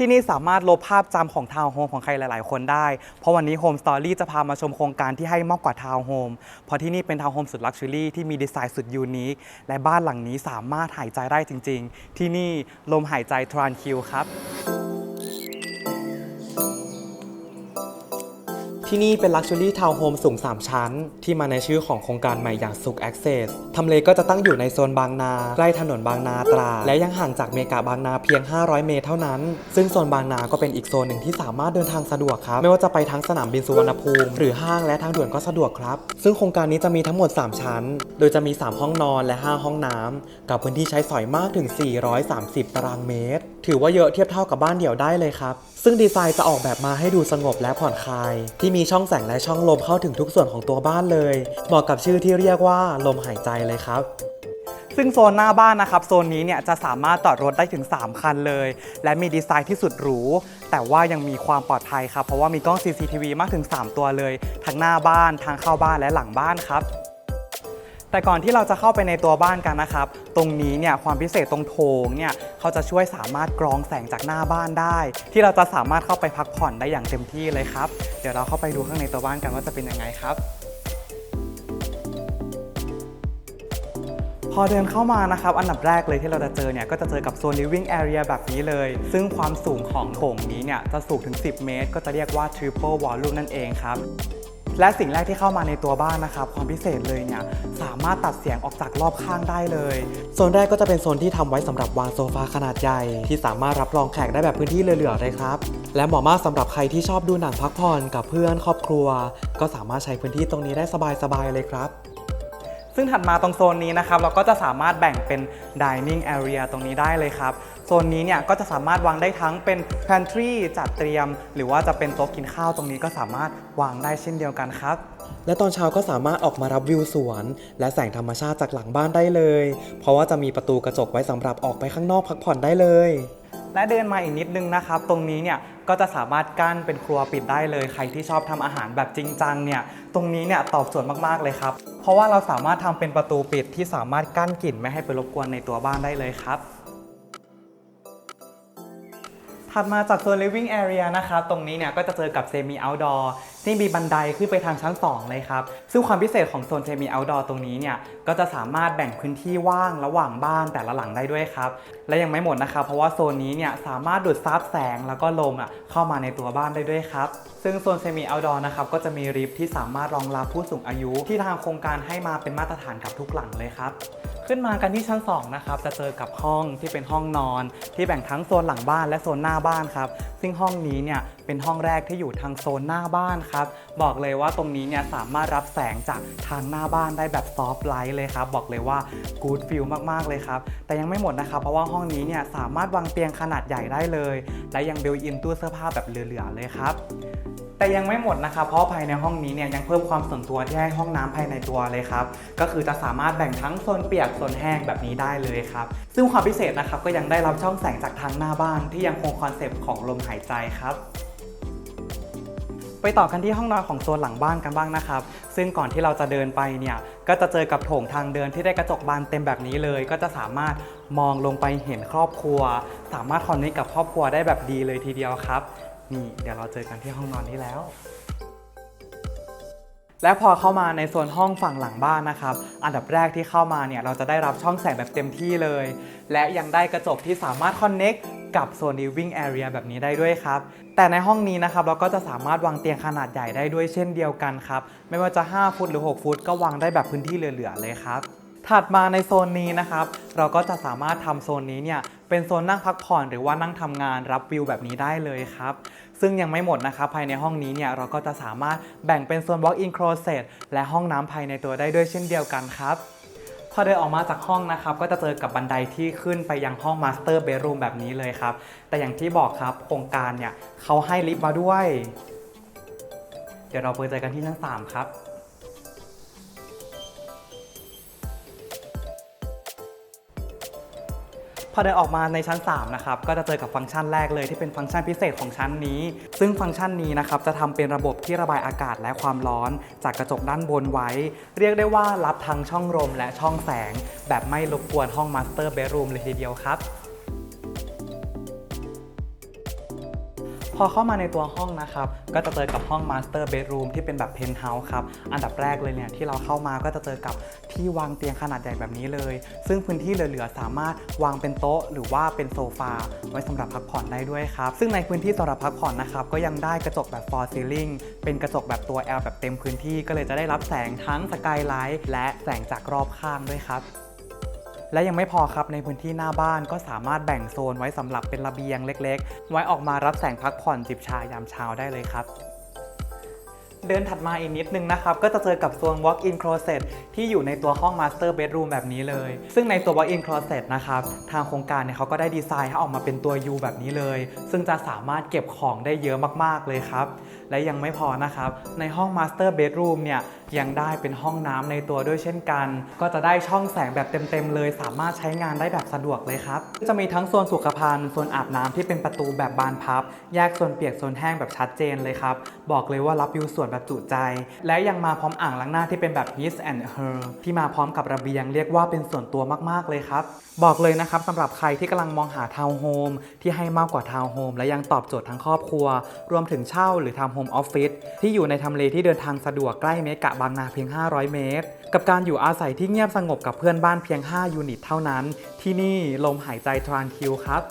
ที่นี่สามารถลบภาพจำของทาวน์โฮมของใครหลาย ๆ คนได้ เพราะวันนี้ Home Story จะพามาชมโครงการที่ให้มากกว่าทาวน์โฮม เพราะที่นี่เป็นทาวน์โฮมสุดลักชัวรี่ที่มีดีไซน์สุดยูนิค และบ้านหลังนี้สามารถหายใจได้จริง ๆ ที่นี่ลมหายใจทรานคิวครับ ที่นี่เป็น Luxury Town Home สูง 3 ชั้น ที่มาในชื่อของโครงการใหม่อย่างสุข Access ทำเลก็จะตั้งอยู่ในโซนบางนาใกล้ถนนบางนาตรา และยังห่างจากเมกาบางนาเพียง 500 เมตรเท่านั้น ซึ่งโซนบางนาก็เป็นอีกโซนหนึ่งที่สามารถเดินทางสะดวกครับ ไม่ว่าจะไปทั้งสนามบินสุวรรณภูมิหรือห้างและทางด่วนก็สะดวกครับ ซึ่งโครงการนี้จะมีทั้งหมด 3 ชั้น โดยจะมี 3 ห้องนอนและ 5 ห้องน้ำกับพื้นที่ใช้สอยมากถึง 430 ตารางเมตรถือว่าเยอะเทียบเท่ากับบ้านเดี่ยวได้เลยครับ ซึ่งดีไซน์จะออกแบบมาให้ดูสงบและผ่อนคลาย ที่มีช่องแสงและช่องลมเข้าถึงทุกส่วนของตัวบ้านเลย เหมาะกับชื่อที่เรียกว่าลมหายใจเลยครับซึ่งโซนหน้าบ้านนะครับ โซนนี้เนี่ยจะสามารถจอดรถได้ถึง 3 คันเลย และมีดีไซน์ที่สุดหรู แต่ว่ายังมีความปลอดภัยครับ เพราะว่ามีกล้อง CCTV มากถึง 3 ตัวเลย ทั้งหน้าบ้านทางเข้าบ้านและหลังบ้านครับ แต่ก่อนที่เราจะเข้าไปในตัวบ้านกันนะครับ ตรงนี้เนี่ยความพิเศษตรงโถงเนี่ยเขาจะช่วยสามารถกรองแสงจากหน้าบ้านได้ ที่เราจะสามารถเข้าไปพักผ่อนได้อย่างเต็มที่เลยครับ เดี๋ยวเราเข้าไปดูข้างในตัวบ้านกันว่าจะเป็นยังไงครับพอเดินเข้ามานะครับ อันดับแรกเลยที่เราจะเจอเนี่ย ก็จะเจอกับโซน living area แบบนี้เลย ซึ่งความสูงของโถงนี้เนี่ย จะสูงถึง 10 เมตร ก็จะเรียกว่า triple volume นั่นเองครับ และสิ่งแรกที่เข้ามาในตัวบ้านนะครับความพิเศษเลยเนี่ยสามารถตัดเสียงออกจากรอบข้างได้เลย โซนแรกก็จะเป็นโซนที่ทำไว้สำหรับวางโซฟาขนาดใหญ่ ที่สามารถรับรองแขกได้แบบพื้นที่เหลือๆเลยครับ และเหมาะมากสำหรับใครที่ชอบดูหนังพักผ่อนกับเพื่อนครอบครัว ก็สามารถใช้พื้นที่ตรงนี้ได้สบายๆเลยครับซึ่งถัดมาตรงโซนนี้นะครับ เราก็จะสามารถแบ่งเป็น dining area ตรงนี้ได้เลยครับ โซนนี้เนี่ยก็จะสามารถวางได้ทั้งเป็น pantry จัดเตรียม หรือว่าจะเป็นโต๊ะกินข้าวตรงนี้ก็สามารถวางได้เช่นเดียวกันครับ และตอนเช้าก็สามารถออกมารับวิวสวน และแสงธรรมชาติจากหลังบ้านได้เลย เพราะว่าจะมีประตูกระจกไว้สำหรับออกไปข้างนอกพักผ่อนได้เลยและเดินมาอีกนิดนึงนะครับ ตรงนี้เนี่ยก็จะสามารถกั้นเป็นครัวปิดได้เลย ใครที่ชอบทำอาหารแบบจริงจังเนี่ยตรงนี้เนี่ยตอบโจทย์มากๆเลยครับ เพราะว่าเราสามารถทำเป็นประตูปิดที่สามารถกั้นกลิ่นไม่ให้ไปรบกวนในตัวบ้านได้เลยครับ ถัดมาจากโซน living area นะครับ ตรงนี้เนี่ยก็จะเจอกับ semi outdoor ที่มีบันไดขึ้นไปทางชั้น 2 เลยครับ ซึ่งความพิเศษของโซน semi outdoor ตรงนี้เนี่ย ก็จะสามารถแบ่งพื้นที่ว่างระหว่างบ้านแต่ละหลังได้ด้วยครับ และยังไม่หมดนะครับ เพราะว่าโซนนี้เนี่ยสามารถดูดซับแสงแล้วก็ลมอะเข้ามาในตัวบ้านได้ด้วยครับ ซึ่งโซน semi outdoor นะครับ ก็จะมีลิฟท์ที่สามารถรองรับผู้สูงอายุที่ทางโครงการให้มาเป็นมาตรฐานกับทุกหลังเลยครับ ขึ้นมากันที่ชั้น 2 นะครับ จะเจอกับห้องที่เป็นห้องนอน ที่แบ่งทั้งโซนหลังบ้านและโซนหน้าบ้านครับ ซึ่งห้องนี้เนี่ยเป็นห้องแรกที่อยู่ทางโซนหน้าบ้านครับ บอกเลยว่าตรงนี้เนี่ยสามารถรับแสงจากทางหน้าบ้านได้แบบซอฟต์ไลท์เลยครับ บอกเลยว่ากูดฟิลมากๆเลยครับ แต่ยังไม่หมดนะครับ เพราะว่าห้องนี้เนี่ยสามารถวางเตียงขนาดใหญ่ได้เลย และยังเบลอินตู้เสื้อผ้าแบบเหลือๆเลยครับ แต่ยังไม่หมดนะครับเพราะภายในห้องนี้เนี่ยยังเพิ่มความส่วนตัวที่ให้ห้องน้ำภายในตัวเลยครับก็คือจะสามารถแบ่งทั้งโซนเปียกโซนแห้งแบบนี้ได้เลยครับซึ่งความพิเศษนะครับก็ยังได้รับช่องแสงจากทางหน้าบ้าน ที่ยังคงคอนเซปต์ของลมหายใจครับไปต่อกันที่ห้องนอนของโซนหลังบ้านกันบ้างนะครับ ซึ่งก่อนที่เราจะเดินไปเนี่ย ก็จะเจอกับโถงทางเดินที่ได้กระจกบานเต็มแบบนี้เลย ก็จะสามารถมองลงไปเห็นครอบครัว สามารถคอนเนคกับครอบครัวได้แบบดีเลยทีเดียวครับ นี่เดี๋ยวเราเจอกันที่ห้องนอนนี้แล้ว และพอเข้ามาในโซนห้องฝั่งหลังบ้านนะครับ อันดับแรกที่เข้ามาเนี่ยเราจะได้รับช่องแสงแบบเต็มที่เลย และยังได้กระจกที่สามารถคอนเน็กกับโซน living area แบบนี้ได้ด้วยครับ แต่ในห้องนี้นะครับเราก็จะสามารถวางเตียงขนาดใหญ่ได้ด้วยเช่นเดียวกันครับ ไม่ว่าจะ 5 ฟุตหรือ 6 ฟุตก็วางได้แบบพื้นที่เหลือๆเลยครับ ถัดมาในโซนนี้นะครับ เราก็จะสามารถทำโซนนี้เนี่ยเป็นโซนนั่งพักผ่อนหรือว่านั่งทำงานรับวิวแบบนี้ได้เลยครับ ซึ่งยังไม่หมดนะครับ ภายในห้องนี้เนี่ยเราก็จะสามารถแบ่งเป็นโซน walk-in closet และห้องน้ำภายในตัวได้ด้วยเช่นเดียวกันครับพอเดินออกมาจากห้องนะครับ ก็จะเจอกับบันไดที่ขึ้นไปยังห้อง master bedroom แบบนี้เลยครับ แต่อย่างที่บอกครับโครงการเนี่ยเขาให้ลิฟต์มาด้วย เดี๋ยวเราไปเจอกันที่ชั้น3ครับ อเดินออกมาในชั้น 3 นะครับ ก็จะเจอกับฟังก์ชันแรกเลยที่เป็นฟังก์ชันพิเศษของชั้นนี้ ซึ่งฟังก์ชันนี้นะครับจะทำเป็นระบบที่ระบายอากาศและความร้อน จากกระจกด้านบนไว้ เรียกได้ว่ารับทั้งช่องลมและช่องแสง แบบไม่รบกวนห้องมาสเตอร์เบดรูมเลยทีเดียวครับ พอเข้ามาในตัวห้องนะครับ ก็จะเจอกับห้อง Master Bedroom ที่เป็นแบบ Penthouse ครับ อันดับแรกเลยเนี่ยที่เราเข้ามาก็จะเจอกับที่วางเตียงขนาดใหญ่แบบนี้เลย ซึ่งพื้นที่เหลือๆ สามารถวางเป็นโต๊ะ หรือว่าเป็นโซฟาไว้สำหรับพักผ่อนได้ด้วยครับ ซึ่งในพื้นที่สำหรับพักผ่อนนะครับ ก็ยังได้กระจกแบบ for ceiling เป็นกระจกแบบตัว L แบบเต็มพื้นที่ ก็เลยจะได้รับแสงทั้งสกายไลท์และแสงจากรอบข้างด้วยครับ และยังไม่พอครับในพื้นที่หน้าบ้านก็สามารถแบ่งโซนไว้สำหรับเป็นระเบียงเล็ก ๆ ไว้ออกมารับแสงพักผ่อนจิบชายามเช้าได้เลยครับเดินถัดมาอีกนิดนึงนะครับ ก็จะเจอกับโซน walk-in closet ที่อยู่ในตัวห้อง master bedroom แบบนี้เลย ซึ่งในตัว walk-in closet นะครับ ทางโครงการเนี่ยเขาก็ได้ดีไซน์ให้ออกมาเป็นตัว U แบบนี้เลย ซึ่งจะสามารถเก็บของได้เยอะมากๆเลยครับ และยังไม่พอนะครับ ในห้อง master bedroom เนี่ย ยังได้เป็นห้องน้ำในตัวด้วยเช่นกัน ก็จะได้ช่องแสงแบบเต็มๆเลย สามารถใช้งานได้แบบสะดวกเลยครับจะมีทั้งโซนสุขภัณฑ์โซนอาบน้ำที่เป็นประตูแบบบานพับ แยกโซนเปียกโซนแห้งแบบชัดเจนเลยครับ บอกเลยว่ารับวิวสวนแบบจุใจ และยังมาพร้อมอ่างล้างหน้าที่เป็นแบบ his and her ที่มาพร้อมกับระเบียงเรียกว่าเป็นส่วนตัวมากๆเลยครับ บอกเลยนะครับสำหรับใครที่กำลังมองหาทาวน์โฮมที่ให้มากกว่าทาวน์โฮมและยังตอบโจทย์ทั้งครอบครัว รวมถึงเช่าหรือทำโฮมออฟฟิศที่อยู่ในทำเลที่เดินทางสะดวกใกล้เมกะบางนาเพียง 500 เมตร กับการอยู่อาศัยที่เงียบสงบกับเพื่อนบ้านเพียง 5 ยูนิตเท่านั้น ที่นี่ลมหายใจทรานคิวครับ